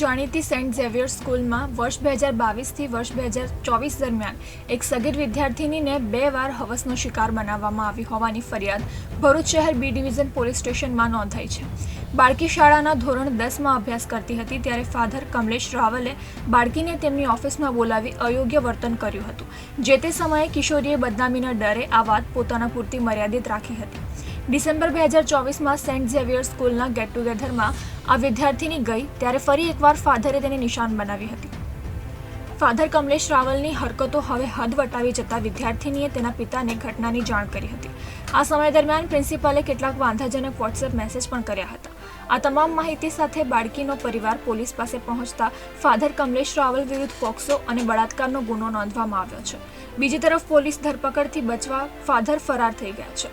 જાણીતી Saint Xavier સ્કૂલમાં વર્ષ બે હજાર બાવીસથી વર્ષ બે હજાર ચોવીસ દરમિયાન એક સગીર વિદ્યાર્થિનીને બે વાર હવસનો શિકાર બનાવવામાં આવી હોવાની ફરિયાદ ભરૂચ શહેર બી ડિવિઝન પોલીસ સ્ટેશનમાં નોંધાઈ છે. બાળકી શાળાના ધોરણ દસમાં અભ્યાસ કરતી હતી ત્યારે ફાધર કમલેશ રાવલે બાળકીને તેમની ઓફિસમાં બોલાવી અયોગ્ય વર્તન કર્યું હતું. જે તે સમયે કિશોરીએ બદનામીના ડરે આ વાત પોતાના પૂરતી મર્યાદિત રાખી હતી. ડિસેમ્બર બે હજાર ચોવીસમાં સેન્ટ ઝેવિયર સ્કૂલના ગેટ ટુગેધરમાં આ વિદ્યાર્થીની ગઈ ત્યારે ફરી એકવાર ફાધરે તેને નિશાન બનાવી હતી. ફાધર કમલેશ રાવલની હરકતો હવે હદ વટાવી જતા વિદ્યાર્થીનીએ તેના પિતાને ઘટનાની જાણ કરી હતી. આ સમય દરમિયાન પ્રિન્સિપાલે કેટલાક વાંધાજનક વોટ્સએપ મેસેજ પણ કર્યા હતા. આ તમામ માહિતી સાથે બાળકીનો પરિવાર પોલીસ પાસે પહોંચતા ફાધર કમલેશ રાવલ વિરુદ્ધ પોક્સો અને બળાત્કારનો ગુનો નોંધવામાં આવ્યો છે. બીજી તરફ પોલીસ ધરપકડથી બચવા ફાધર ફરાર થઈ ગયા છે.